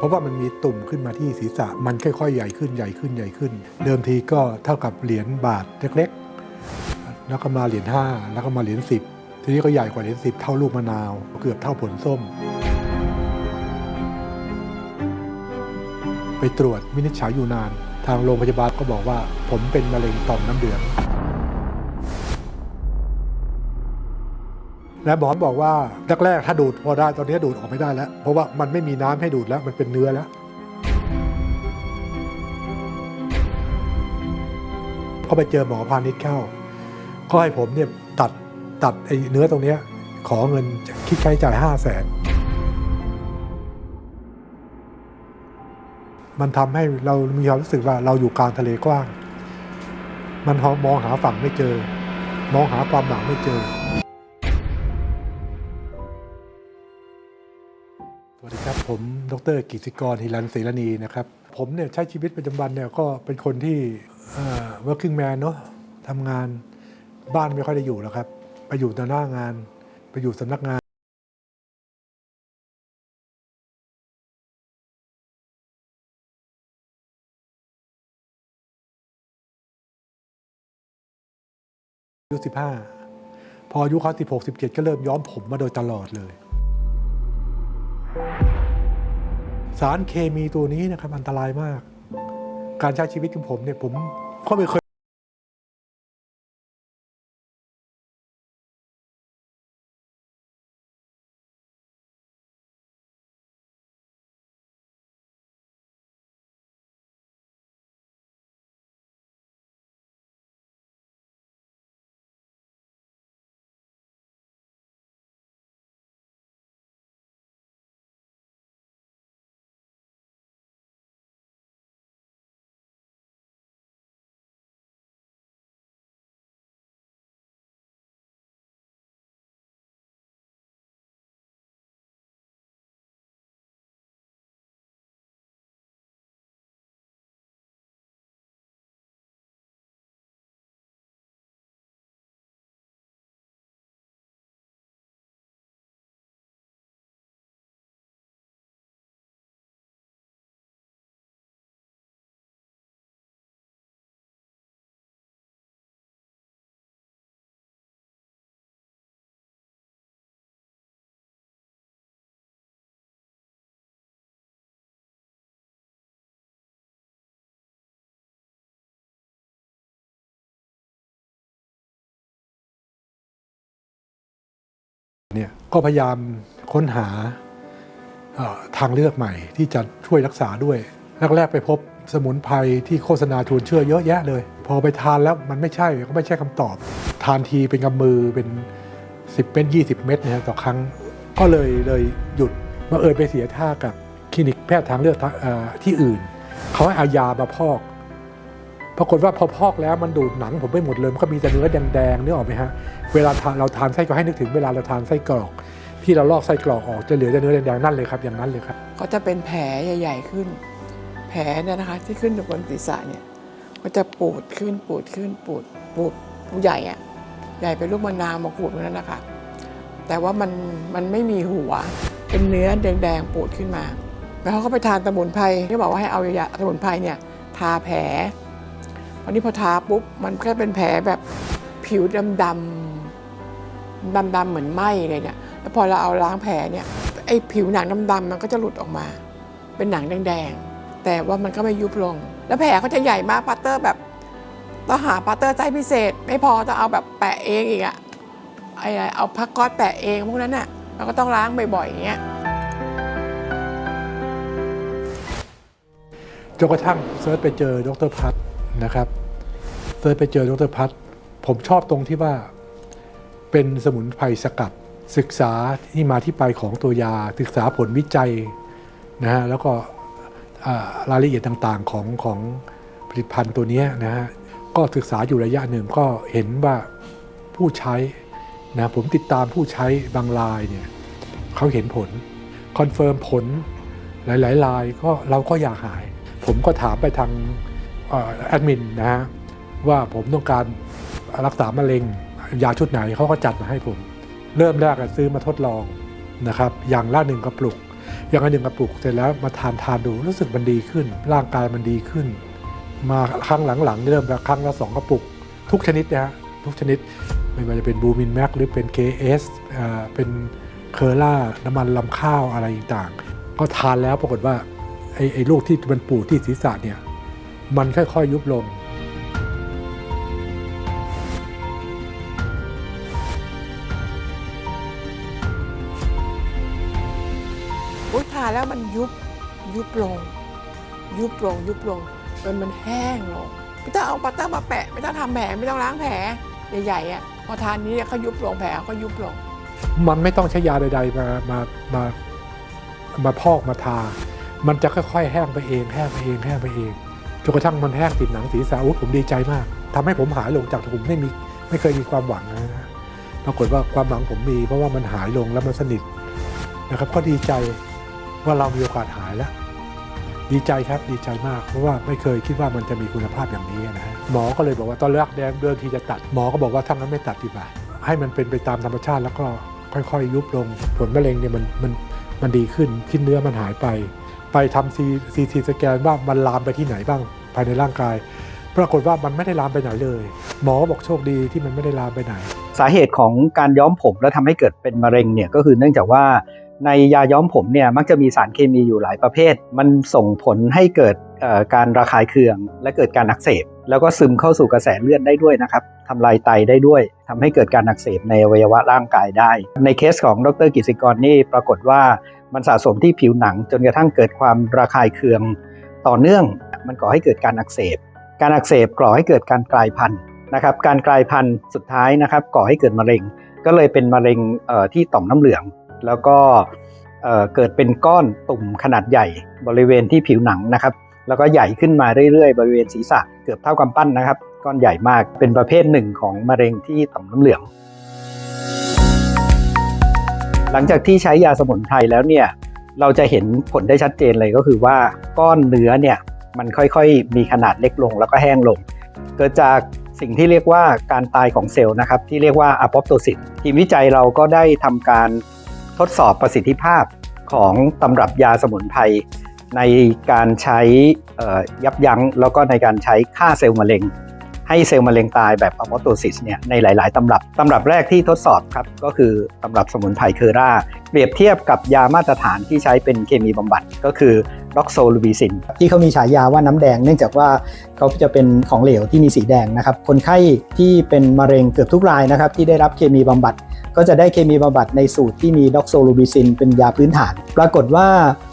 เพราะว่ามันมีตุ่มขึ้นมาที่ศีรษะ มันค่อยๆ ใหญ่ขึ้นใหญ่ขึ้นใหญ่ขึ้น เดิมทีก็เท่ากับเหรียญบาทเล็กๆ แล้วก็มาเหรียญ5แล้วก็มาเหรียญ10 ทีนี้ก็ใหญ่กว่าเหรียญ10 เท่าลูกมะนาว เกือบเท่าผลส้ม ไปตรวจวินิจฉัยอยู่นาน ทางโรงพยาบาลก็บอกว่า ผมเป็นมะเร็งต่อมน้ำเหลือง และหมอบอกว่าแรกๆถ้าดูดพอได้ตอนนี้ดูดออกไม่ได้แล้ว เพราะว่ามันไม่มีน้ำให้ดูดแล้วมันเป็นเนื้อแล้วก็ไปเจอหมอพาณิชย์เข้าก็ให้ผมเนี่ยตัดตัดไอ้เนื้อตรงนี้ขอเงินคิดค่าใช้จ่ายห้าแสนมันทำให้เรามีความรู้สึกว่าเราอยู่กลางทะเลกว้าง มันมองหาฝั่งไม่เจอ มองหาความหวังไม่เจอ สวัสดีครับ ผมดรกิติกรฮิรันศรีรณีนะครับ ผมเนี่ยใช้ชีวิตประจำวันเนี่ยก็เป็นคนที่เอ่อ working man เนาะทำงานบ้านไม่ค่อยได้อยู่แล้วครับ ไปอยู่แต่หน้างานไปอยู่สำนักงานอายุ15พออายุเขา16 17ก็เริ่มย้อมผมมาโดยตลอดเลย สารเคมีตัวนี้นะครับอันตรายมาก การใช้ชีวิตของผมเนี่ยผมก็ไม่เคย เนี่ยก็พยายามค้นหาทางเลือกใหม่ที่จะช่วยรักษาด้วยแรกๆไปพบสมุนไพรที่โฆษณาชวนเชื่อเยอะแยะเลย พอไปทานแล้วมันไม่ใช่ก็ไม่ใช่คำตอบ ทานทีเป็นกำมือเป็น 10 เป็น 20 เม็ดนะฮะต่อครั้งก็เลยเลยหยุดมาเอิญไปเสียท่ากับคลินิกแพทย์ทางเลือกอที่อื่น เขาให้เอายามาพอก ปรากฏว่าพอพอกแล้วมันดูดหนังผมไปหมดเลยมันก็มีแต่เนื้อแดงๆนึกอออกไหมฮะเวลาทานเราทานไส้ก็ให้นึกถึงเวลาเราทานไส้กรอก ที่เราลอกไส้กรอกออกจะเหลือแต่เนื้อแดงๆนั่นเลยครับอย่างนั้นเลยครับก็จะเป็นแผลใหญ่ ๆขึ้น แผลเนี่ยนะคะ ที่ขึ้นอยู่บนศีรษะเนี่ยก็จะปูดขึ้นปูดขึ้นปูดปูดปูดใหญ่อะใหญ่เป็นลูกมะนาวมาขูดนั้นนะคะแต่ว่ามันมันไม่มีหัวเป็นเนื้อแดงๆปูดขึ้นมา แล้วเขาก็ไปทานสมุนไพรที่บอกว่าให้เอายาสมุนไพรเนี่ยทาแผล วันนี้พอทาปุ๊บมันก็เป็นแผลแบบผิวดำๆดำๆเหมือนไหมเลยเนี่ยแล้วพอเราเอาล้างแผลเนี่ยไอ้ผิวหนังดำๆมันก็จะหลุดออกมา เป็นหนังแดงๆแต่ว่ามันก็ไม่ยุบลง แล้วแผลก็จะใหญ่มากปัตเตอร์แบบต้องหาปัตเตอร์ไส้พิเศษ ไม่พอต้องเอาแบบแปะเองอีกอะไอ้เอาพักก๊อตแปะเองพวกนั้นอะเราก็ต้องล้างบ่อยๆอย่างเงี้ยจนกระทั่งเซิร์ชไปเจอดรพัฒนะครับ เซิร์ชไปเจอดรพัฒน์ผมชอบตรงที่ว่าเป็นสมุนไพรสกัด ศึกษาที่มาที่ไปของตัวยา ศึกษาผลวิจัยนะฮะแล้วก็รายละเอียดต่างๆของของผลิตภัณฑ์ตัวนี้นะฮะก็ศึกษาอยู่ระยะหนึ่งก็เห็นว่าผู้ใช้นะผมติดตามผู้ใช้บางรายเนี่ยเขาเห็นผลคอนเฟิร์มผลหลายๆรายก็เราก็อยากหาย ผมก็ถามไปทางแอดมินนะฮะ ว่าผมต้องการรักษามะเร็งยาชุดไหนเขาก็จัดมาให้ผม เริ่มแรกอะซื้อมาทดลองนะครับ อย่างละหนึ่งกระปุก อย่างอันหนึ่งกระปุกเสร็จแล้วมาทานทานดูรู้สึกมันดีขึ้น ร่างกายมันดีขึ้น มาครั้งหลังๆเริ่มครั้งละสองกระปุก ทุกชนิดนะฮะทุกชนิดไม่ว่าจะเป็นบูมินแม็กหรือเป็น KS เอเป็นเคอร่าน้ำมันลำข้าวอะไรต่างๆ ก็ทานแล้วปรากฏว่าไอ้ไอ้ลูกที่มันปูดที่ศีรษะเนี่ยมันค่อยๆยุบลง แล้วมันยุบยุบลง ยุบลง ยุบลงจนมันแห้งลงไม่ต้องเอาปาต้ามาแปะ ไม่ต้องทำแผลไม่ต้องล้างแผลใหญ่ๆอะพอทานนี้เขายุบลงแผลเขายุบลง มันไม่ต้องใช้ยาใด ๆ มามามามาพอกมาทา มันจะค่อยๆ แห้งไปเอง แห้งไปเองแห้งไปเองจนกระทั่งมันแห้งติดหนังศีรษะอุ๊ยผมดีใจมากทำให้ผมหายลงจากผมไม่มีไม่เคยมีความหวังนะปรากฏว่าความหวังผมมี เพราะว่ามันหายลงแล้วมันสนิทนะครับก็ดีใจ ว่าเรามีโอกาสหายแล้ว ดีใจครับดีใจมาก เพราะว่าไม่เคยคิดว่ามันจะมีคุณภาพอย่างนี้นะฮะหมอก็เลยบอกว่าตอนแรกแดงเดินทีจะตัด หมอก็บอกว่าถ้างั้นไม่ตัดดีกว่าให้มันเป็นไปตามธรรมชาติแล้วก็ค่อยๆ ยุบลงผลมะเร็งเนี่ยมันมันมันดีขึ้นชิ้นเนื้อมันหายไป ไปทำซีซีทีสแกนว่ามันลามไปที่ไหนบ้างภายในร่างกาย ปรากฏว่ามันไม่ได้ลามไปไหนเลย หมอบอกโชคดีที่มันไม่ได้ลามไปไหน สาเหตุของการย้อมผมแล้วทำให้เกิดเป็นมะเร็งเนี่ยก็คือเนื่องจากว่า ในยาย้อมผมเนี่ยมักจะมีสารเคมีอยู่หลายประเภท มันส่งผลให้เกิดการระคายเคือง และเกิดการอักเสบ แล้วก็ซึมเข้าสู่กระแสเลือดได้ด้วยนะครับทำลายไตได้ด้วยทำให้เกิดการอักเสบในอวัยวะร่างกายได้ ในเคสของดรกิติกรนี่ปรากฏว่ามันสะสมที่ผิวหนัง จนกระทั่งเกิดความระคายเคืองต่อเนื่อง มันก่อให้เกิดการอักเสบ การอักเสบก่อให้เกิดการกลายพันธุ์นะครับ การกลายพันธุ์สุดท้ายนะครับก่อให้เกิดมะเร็ง ก็เลยเป็นมะเร็งที่ต่อมน้ำเหลือง แล้วก็เกิดเป็นก้อนตุ่มขนาดใหญ่บริเวณที่ผิวหนังนะครับ แล้วก็ใหญ่ขึ้นมาเรื่อยๆ บริเวณศีรษะเกือบเท่ากำปั้นนะครับ ก้อนใหญ่มากเป็นประเภทหนึ่งของมะเร็งที่ต่อมน้ำเหลือง หลังจากที่ใช้ยาสมุนไพรแล้วเนี่ยเราจะเห็นผลได้ชัดเจนเลยก็คือว่าก้อนเนื้อเนี่ยมันค่อยๆ มีขนาดเล็กลงแล้วก็แห้งลง เกิดจากสิ่งที่เรียกว่าการตายของเซลล์นะครับที่เรียกว่าอะโปโตซิสทีมวิจัยเราก็ได้ทำการ ทดสอบประสิทธิภาพของตำรับยาสมุนไพรในการใช้ยับยั้งแล้วก็ในการใช้ฆ่าเซลล์มะเร็ง ให้เซลล์มะเร็งตายแบบอะโปโตซิสเนี่ยในหลาย ๆ ตำรับตำรับแรกที่ทดสอบครับก็คือตำรับสมุนไพรเคอร่า เปรียบเทียบกับยามาตรฐานที่ใช้เป็นเคมีบำบัดก็คือด็อกโซลูบิซิน ที่เขามีฉายาว่าน้ำแดง เนื่องจากว่าเขาจะเป็นของเหลวที่มีสีแดงนะครับ คนไข้ที่เป็นมะเร็งเกือบทุกรายนะครับที่ได้รับเคมีบำบัด ก็จะได้เคมีบำบัดในสูตรที่มีด็อกโซลูบิซินเป็นยาพื้นฐาน ปรากฏว่า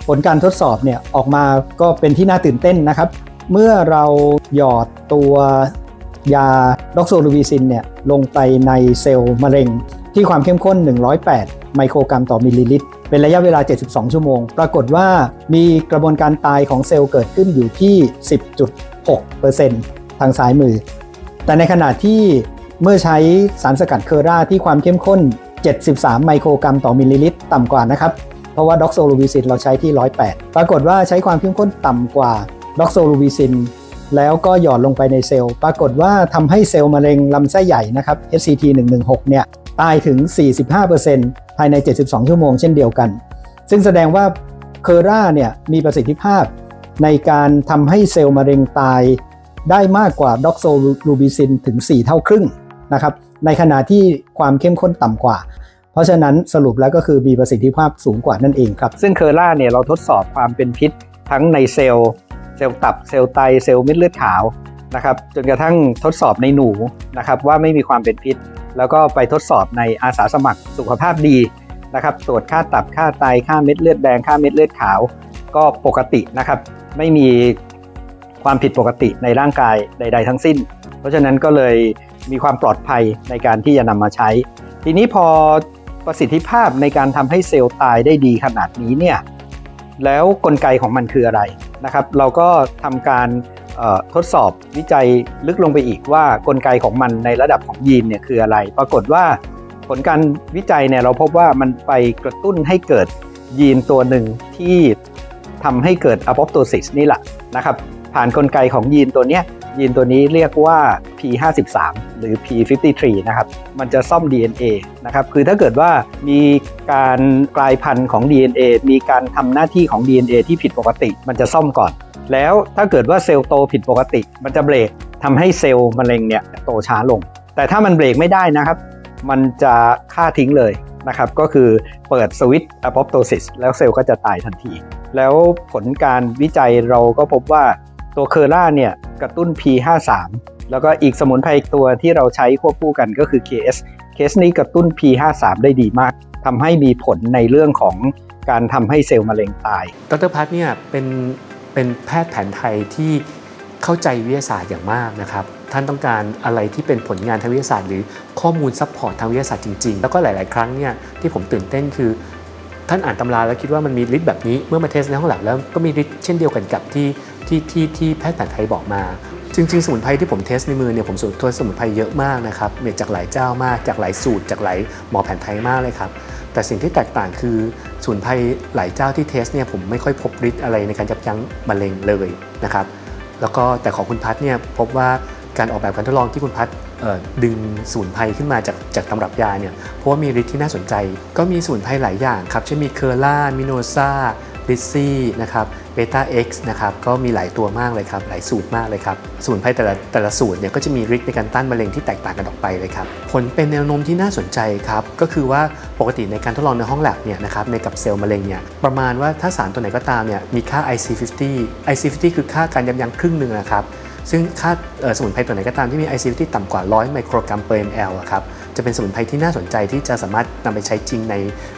ผลการทดสอบเนี่ยออกมาก็เป็นที่น่าตื่นเต้นนะครับ เมื่อเราหยอดตัวยาด็อกโซลูบิซินเนี่ยลงไปในเซลล์มะเร็ง ที่ความเข้มข้น 108 ไมโครกรัมต่อมิลลิลิตร เป็นระยะเวลา 72 ชั่วโมง ปรากฏว่ามีกระบวนการตายของเซลล์เกิดขึ้นอยู่ที่ 10.6%ทางซ้ายมือ แต่ในขณะที่ เมื่อใช้สารสกัดเคอร่าที่ความเข้มข้น 73 ไมโครกรัมต่อมิลลิลิตรต่ำกว่านะครับ เพราะว่าด็อกโซลูบิซินเราใช้ที่ 108 ปรากฏว่าใช้ความเข้มข้นต่ำกว่าด็อกโซลูบิซินแล้วก็หยอดลงไปในเซลล์ ปรากฏว่าทำให้เซลล์มะเร็งลำไส้ใหญ่นะครับ HCT 116เนี่ยตายถึง 45%ภายใน 72 ชั่วโมงเช่นเดียวกัน ซึ่งแสดงว่าเคอร่าเนี่ยมีประสิทธิภาพ ในการทำให้เซลล์มะเร็งตายได้มากกว่าด็อกโซลูบิซินถึง 4 เท่าครึ่ง นะครับ ในขณะที่ความเข้มข้นต่ำกว่า เพราะฉะนั้นสรุปแล้วก็คือมีประสิทธิภาพสูงกว่านั่นเองครับ ซึ่งเคอร่าเนี่ยเราทดสอบความเป็นพิษทั้งในเซลล์เซลล์ตับเซลล์ไตเซลล์เม็ดเลือดขาวนะครับจนกระทั่งทดสอบในหนูนะครับว่าไม่มีความเป็นพิษ แล้วก็ไปทดสอบในอาสาสมัครสุขภาพดีนะครับตรวจค่าตับค่าไตค่าเม็ดเลือดแดงค่าเม็ดเลือดขาว ก็ปกตินะครับไม่มีความผิดปกติในร่างกายใด ๆ ทั้งสิ้น เพราะฉะนั้นก็เลย มีความปลอดภัยในการที่จะนำมาใช้ ทีนี้พอประสิทธิภาพในการทำให้เซลล์ตายได้ดีขนาดนี้เนี่ยแล้วกลไกของมันคืออะไรนะครับ เราก็ทำการทดสอบวิจัยลึกลงไปอีกว่ากลไกของมันในระดับของยีนเนี่ยคืออะไร ปรากฏว่าผลการวิจัยเนี่ยเราพบว่ามันไปกระตุ้นให้เกิดยีนตัวหนึ่งที่ทำให้เกิดอะโปโตซิสนี่แหละนะครับ ผ่านกลไกของยีนตัวเนี้ ยีนตัวนี้เรียกว่า P53 หรือ P53 นะครับ มันจะซ่อม DNA นะครับ คือถ้าเกิดว่ามีการกลายพันธุ์ของ DNA มีการทำหน้าที่ของ DNA ที่ผิดปกติ มันจะซ่อมก่อน แล้วถ้าเกิดว่าเซลล์โตผิดปกติ มันจะเบรกทำให้เซลล์มะเร็งเนี่ยโตช้าลง แต่ถ้ามันเบรกไม่ได้นะครับ มันจะฆ่าทิ้งเลยนะครับก็คือเปิดสวิตช์ apoptosis แล้วเซลล์ก็จะตายทันที แล้วผลการวิจัยเราก็พบว่า ตัวเคอร่าเนี่ยกระตุ้น P53 แล้วก็อีกสมุนไพรอีกตัวที่เราใช้ควบคู่กันก็คือ KS เคสนี้กระตุ้น P53 ได้ดีมากทำให้มีผลในเรื่องของการทำให้เซลล์มะเร็งตาย ดรพัฒเนี่ยเป็นเป็นแพทย์แผนไทยที่เข้าใจวิทยาศาสตร์อย่างมากนะครับ ท่านต้องการอะไรที่เป็นผลงานทางวิทยาศาสตร์ หรือข้อมูลซัพพอร์ตทางวิทยาศาสตร์จริงๆ แล้วก็หลาย ๆ ครั้งเนี่ยที่ผมตื่นเต้นคือ ท่านอ่านตำราแล้วคิดว่ามันมีฤทธิ์แบบนี้เมื่อมาเทสในห้องแลบแล้วก็มีฤทธิ์เช่นเดียวกันกับที่ ที่ที่ที่แพทย์แผนไทยบอกมา จริง ๆ สมุนไพรที่ผมเทสในมือเนี่ยผมสูตรตัวสมุนไพรเยอะมากนะครับเนี่ยจากหลายเจ้ามากจากหลายสูตร จากหลายหมอแผนไทยมากเลยครับแต่สิ่งที่แตกต่างคือสมุนไพรหลายเจ้าที่เทสเนี่ยผมไม่ค่อยพบฤทธิ์อะไรในการยับยั้งมะเร็งเลยนะครับแล้วก็แต่ของคุณพัฒน์เนี่ยพบว่าการออกแบบการทดลองที่คุณพัฒน์ดึงสมุนไพรขึ้นมาจากจากตำรับยาเนี่ยเพราะว่ามีฤทธิ์ที่น่าสนใจ ก็มีสมุนไพรหลายอย่างครับเช่นมีเคอร่ามิโนซาลิซี่นะครับ เบต้าเอ็กซ์นะครับก็มีหลายตัวมากเลยครับ หลายสูตรมากเลยครับสมุนไพรแต่ละแต่ละสูตรเนี่ยก็จะมีฤทธิ์ในการต้านมะเร็งที่แตกต่างกันออกไปเลยครับผลเป็นแนวโน้มที่น่าสนใจครับก็คือว่าปกติในการทดลองในห้องแลบเนี่ยนะครับในกับเซลล์มะเร็งเนี่ยประมาณว่าถ้าสารตัวไหนก็ตามเนี่ยมีค่า IC50 IC50 คือค่าการยับยั้งครึ่งหนึ่งนะครับซึ่งค่าสมุนไพรตัวไหนก็ตามที่มี IC50 ต่ำกว่า 100 ไมโครกรัม per ml อะครับ จะเป็นสมุนไพรที่น่าสนใจที่จะสามารถนำไปใช้จริงใน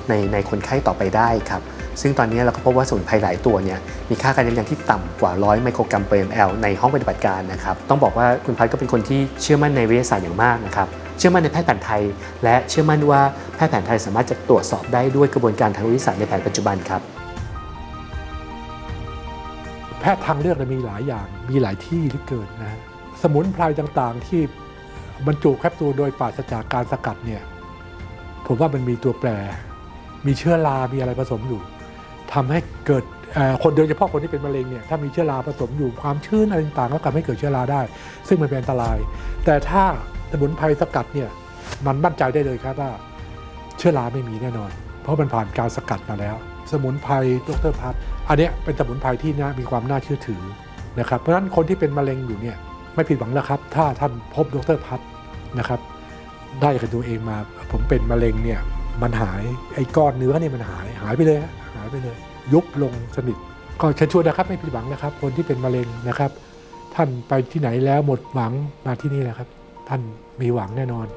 ในในคนไข้ต่อไปได้ครับ ซึ่งตอนนี้เราก็พบว่าสมุนไพรหลายตัวเนี่ยมีค่าการยับยั้งที่ต่ำกว่า 100 ไมโครกรัม per ml ในห้องปฏิบัติการนะครับ ต้องบอกว่าคุณพัฒก็เป็นคนที่เชื่อมั่นในวิทยาศาสตร์อย่างมากนะครับ เชื่อมั่นในแพทย์แผนไทย และเชื่อมั่นว่าแพทย์แผนไทยสามารถจะตรวจสอบได้ด้วยกระบวนการทางวิทยาศาสตร์ในแผนปัจจุบันครับแพทย์ทางเลือกมีหลายอย่าง มีหลายที่เหลือเกินนะฮะสมุนไพรต่างๆที่บรรจุแคปซูลโดยปราศจากการสกัดเนี่ยผมว่ามันมีตัวแปร มีเชื้อรา มีอะไรผสมอยู่ ทำให้เกิดคนโดยเฉพาะคนที่เป็นมะเร็งเนี่ยถ้ามีเชื้อราผสมอยู่ความชื้นอะไรต่างๆก็ทำให้เกิดเชื้อราได้ ซึ่งมันเป็นอันตราย แต่ถ้าสมุนไพรสกัดเนี่ยมันมั่นใจได้เลยครับว่า เชื้อราไม่มีแน่นอน เพราะมันผ่านการสกัดมาแล้ว สมุนไพรดรพัฒอันนี้เป็นสมุนไพรที่น่ามีความน่าเชื่อถือนะครับเพราะฉะนั้นคนที่เป็นมะเร็งอยู่เนี่ยไม่ผิดหวังแล้วครับ ถ้าท่านพบดรพัฒนะครับได้กับตัวเองมาผมเป็นมะเร็งเนี่ยมันหายไอ้ก้อนเนื้อเนี่ยมันหายหายไปเลยฮะหาย ไปเลย ยุบลงสนิท ก็เชิญชวนนะครับไม่ผิดหวังนะครับ คนที่เป็นมะเร็งนะครับ ท่านไปที่ไหนแล้วหมดหวังมาที่นี่แหละครับ ท่านมีหวังแน่นอน